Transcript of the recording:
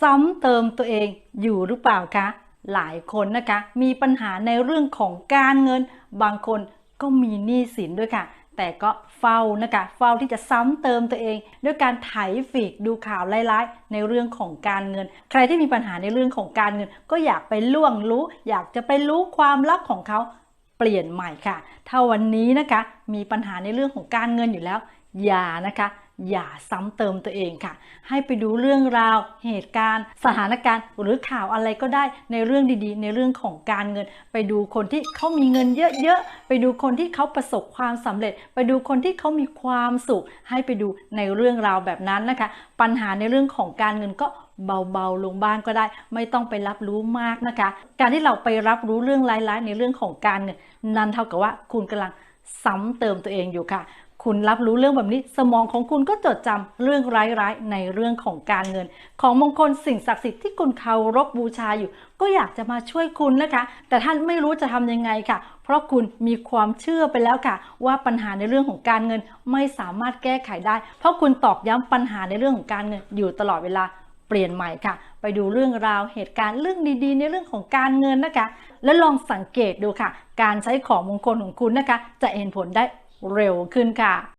ซ้ำเติมตัวเองอยู่หรือเปล่าคะ หลายคนนะคะ มีปัญหาในเรื่องของการเงิน บางคนก็มีหนี้สินด้วยค่ะ แต่ก็เฝ้านะคะ เฝ้าที่จะซ้ำเติมตัวเอง ด้วยการไถฝีกดูข่าวไร้ายๆในเรื่องของการเงิน ใครที่มีปัญหาในเรื่องของการเงิน ก็อยากไปล่วงรู้ อยากจะไปรู้ความลับของเขาเปลี่ยนใหม่ค่ะ ถ้าวันนี้นะคะมีปัญหาในเรื่องของการเงินอยู่แล้ว อย่านะคะ อย่าซ้ำเติมตัวเองค่ะ ให้ไปดูเรื่องราว เหตุการณ์ สถานการณ์ หรือข่าวอะไรก็ได้ในเรื่องดีๆ ในเรื่องของการเงิน ไปดูคนที่เขามีเงินเยอะๆ ไปดูคนที่เขาประสบความสำเร็จ ไปดูคนที่เขามีความสุข ให้ไปดูในเรื่องราวแบบนั้นนะคะ ปัญหาในเรื่องของการเงินก็เบาๆลงบ้างก็ได้ ไม่ต้องไปรับรู้มากนะคะ การที่เราไปรับรู้เรื่องร้ายๆ ในเรื่องของการเงินนั่นเท่ากับว่าคุณกำลัง ซ้ำเติมตัวเองอยู่ค่ะ คุณรับรู้เรื่องแบบนี้สมองของคุณก็จดจำเรื่องร้ายๆในเรื่องของการเงิน ของมงคลสิ่งศักดิ์สิทธิ์ที่คุณเคารพบูชาอยู่ ก็อยากจะมาช่วยคุณนะคะ แต่ท่านไม่รู้จะทำยังไงค่ะเพราะคุณมีความเชื่อไปแล้วค่ะ ว่าปัญหาในเรื่องของการเงินไม่สามารถแก้ไขได้ เพราะคุณตอกย้ำปัญหาในเรื่องของการเงินอยู่ตลอดเวลา เปลี่ยนใหม่ค่ะ ไปดูเรื่องราวเหตุการณ์เรื่องดีๆ ในเรื่องของการเงินนะคะ และลองสังเกตดูค่ะ การใช้ของมงคลของคุณนะคะ จะเห็นผลได้เร็วขึ้นค่ะ